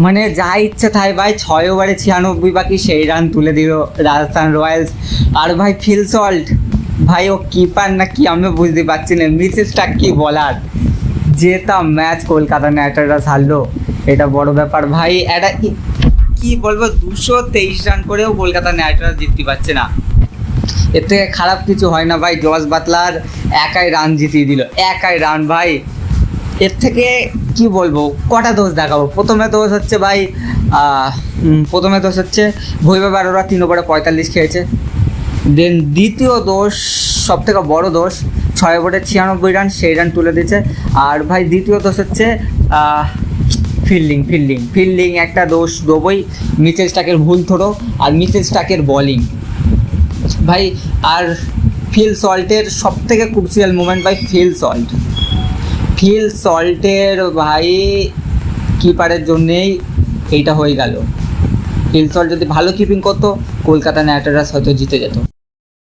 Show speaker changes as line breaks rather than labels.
মানে যা ইচ্ছে তাই, ভাই। ছয় ওভারে ছিয়ানব্বই, বাকি সেই রান তুলে দিল রাজস্থান রয়্যালস। আর ভাই ফিল সল্ট ভাই, ও কিপার না কি আমি বুঝতে পারছি না। মিসেসটা কি বলার? যেতাম ম্যাচ কলকাতা নাইট রাইডার্স হারলো। এটা বড় ব্যাপার। ভাই, এটা কি- কি বলব? দুশো তেইশ রান করেও কলকাতা নাইট রাইডার্স জিততে পারছে না। এর থেকে খারাপ কিছু হয় না ভাই। জস বাতলার একাই রান জিতিয়ে দিল। একাই রান ভাই। এর থেকে কি বলব? কটা দোষ দেখাবো? প্রথমে দোষ হচ্ছে ভাই প্রথমে দোষ হচ্ছে ভৈভব আরোরা তিন ওভারে পঁয়তাল্লিশ খেয়েছে। দেন দ্বিতীয় দোষ সব থেকে বড় দোষ, ছয় ওভারে ছিয়ানব্বই রান, সেই রান তুলে দিয়েছে। আর ভাই দ্বিতীয় দোষ হচ্ছে ফিল্ডিং ফিল্ডিং। ফিল্ডিং একটা দোষ দেবই, মিচেল স্টাকের ভুল থোড়ো আর মিচেল স্টাকের বলিং। ভাই, আর ফিল সল্টের সব থেকে ক্রুশিয়াল মুমেন্ট ভাই ফিল সল্ট। ফিল সল্টের ভাই কিপারের জন্যেই এইটা হয়ে গেল। ফিল সল্ট যদি ভালো কিপিং করতো, কলকাতা নাইট রাইডার্স হয়তো জিতে যেত।